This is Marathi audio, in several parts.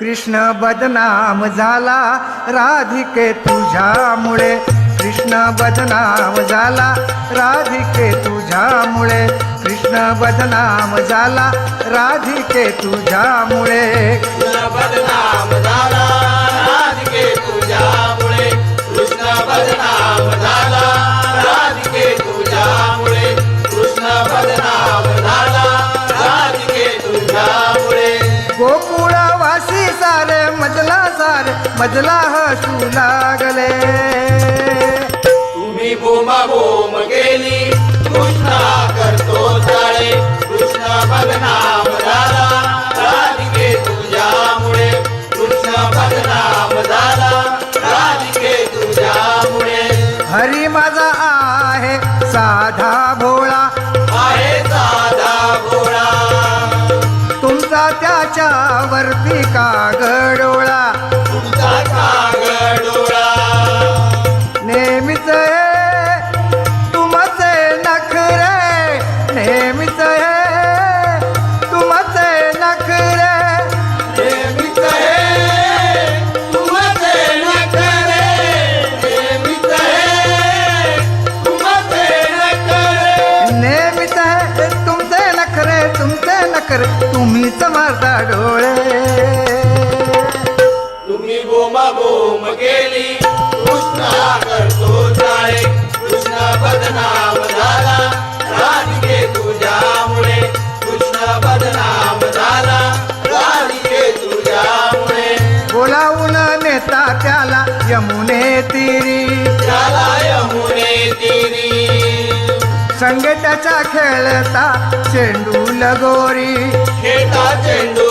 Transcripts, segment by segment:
कृष्ण बदनाम झाला राधिके तुझ्यामुळे. कृष्ण बदनाम झाला राधिके तुझ्यामुळे. कृष्ण बदनाम झाला राधिके तुझ्यामुळे. कृष्ण बदनाम झाला मजला हसू लागले. तुम्ही बोमा बोम गेली कृष्ण करतो चाळे कृष्ण बदनाम झाला राधिके तुझ्यामुळे. कृष्ण बदनाम झाला राधिके तुझ्यामुळे. हरी माझा आहे साधा भोळा. आहे साधा भोळा. तुमचा त्याच्यावरती कागडोळा बोमा गेली कृष्ण करतो कृष्ण बदनाम झाला. राधिके तुझ्यामुळे. कृष्ण बदनाम झाला. राधिके तुझ्यामुळे. बोलावून नेता त्याला यमुने तिरी. त्याला यमुने तिरी. संगे त्याच्या खेळता चेंडू लगोरी खेळता चेंडू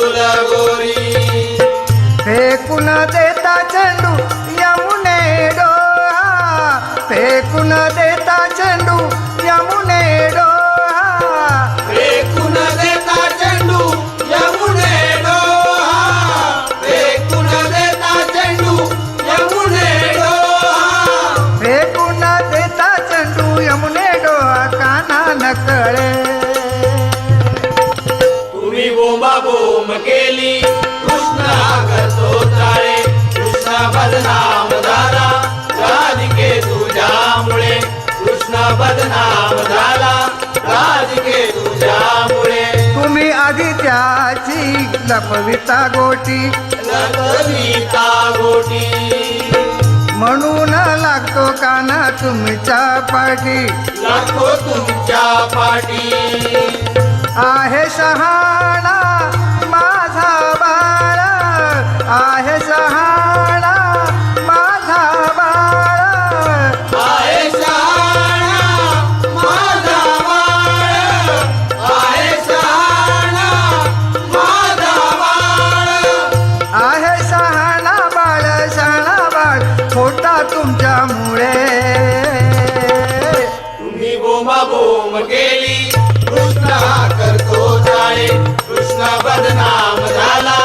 बोंब केली कृष्ण करतो चाळे. कृष्ण बदनाम झाला राधिके तुझ्यामुळे. कृष्ण बदनाम झाला राधिके तुझ्यामुळे. तुम्ही आधी त्याची लपविता गोटी. लग्नीता गोटी. म्हणून लागतो काना तुमच्या पाठी. लागतो तुमच्या पाठी. आहे शहाणा बदनाम झाला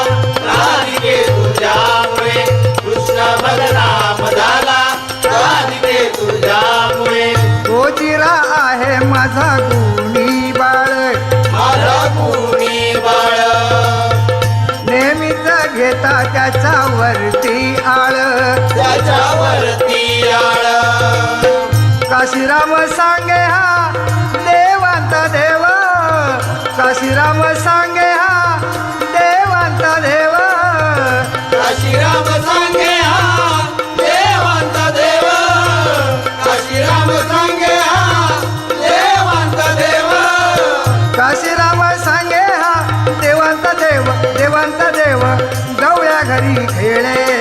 राधिके तुझ्यामुळे कृष्ण बदनाम झाला राधिके तुझ्यामुळे गोजिरा आहे माझा गुणी बाळ। माझा कुणी बाळ। नेहमीच घेता त्याच्यावरती आळ। त्याच्यावरती आळ। काशीराम सांगे काशीराम सांगे हा देवांत देव देवांत देव जाऊया घरी खेळे